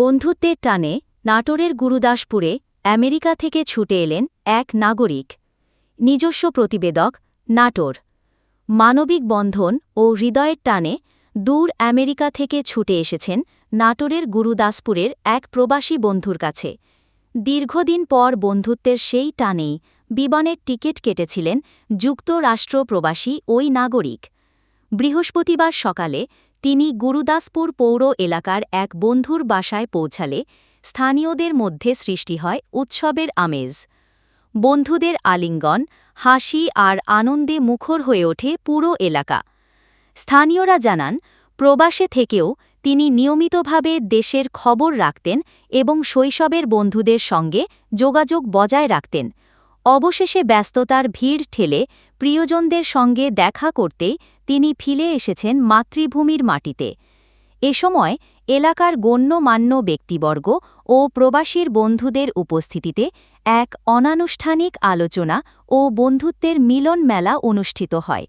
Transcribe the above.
বন্ধুত্বের টানে নাটোরের গুরুদাসপুরে আমেরিকা থেকে ছুটে এলেন এক নাগরিক, নিজস্ব প্রতিবেদক, নাটোর। মানবিক বন্ধন ও হৃদয়ের টানে দূর আমেরিকা থেকে ছুটে এসেছেন নাটোরের গুরুদাসপুরের এক প্রবাসী বন্ধুর কাছে। দীর্ঘদিন পর বন্ধুত্বের সেই টানেই বিমানের টিকিট কেটেছিলেন যুক্তরাষ্ট্র প্রবাসী ওই নাগরিক। বৃহস্পতিবার সকালে তিনি গুরুদাসপুর পৌর এলাকার এক বন্ধুর বাসায় পৌঁছালে স্থানীয়দের মধ্যে সৃষ্টি হয় উৎসবের আমেজ। বন্ধুদের আলিঙ্গন, হাসি আর আনন্দে মুখর হয়ে ওঠে পুরো এলাকা। স্থানীয়রা জানান, প্রবাসে থেকেও তিনি নিয়মিতভাবে দেশের খবর রাখতেন এবং শৈশবের বন্ধুদের সঙ্গে যোগাযোগ বজায় রাখতেন। অবশেষে ব্যস্ততার ভিড় ঠেলে প্রিয়জনদের সঙ্গে দেখা করতেই তিনি ফিলে এসেছেন মাতৃভূমির মাটিতে। এ সময় এলাকার গণ্যমান্য ব্যক্তিবর্গ ও প্রবাসীর বন্ধুদের উপস্থিতিতে এক অনানুষ্ঠানিক আলোচনা ও বন্ধুত্বের মিলন মেলা অনুষ্ঠিত হয়।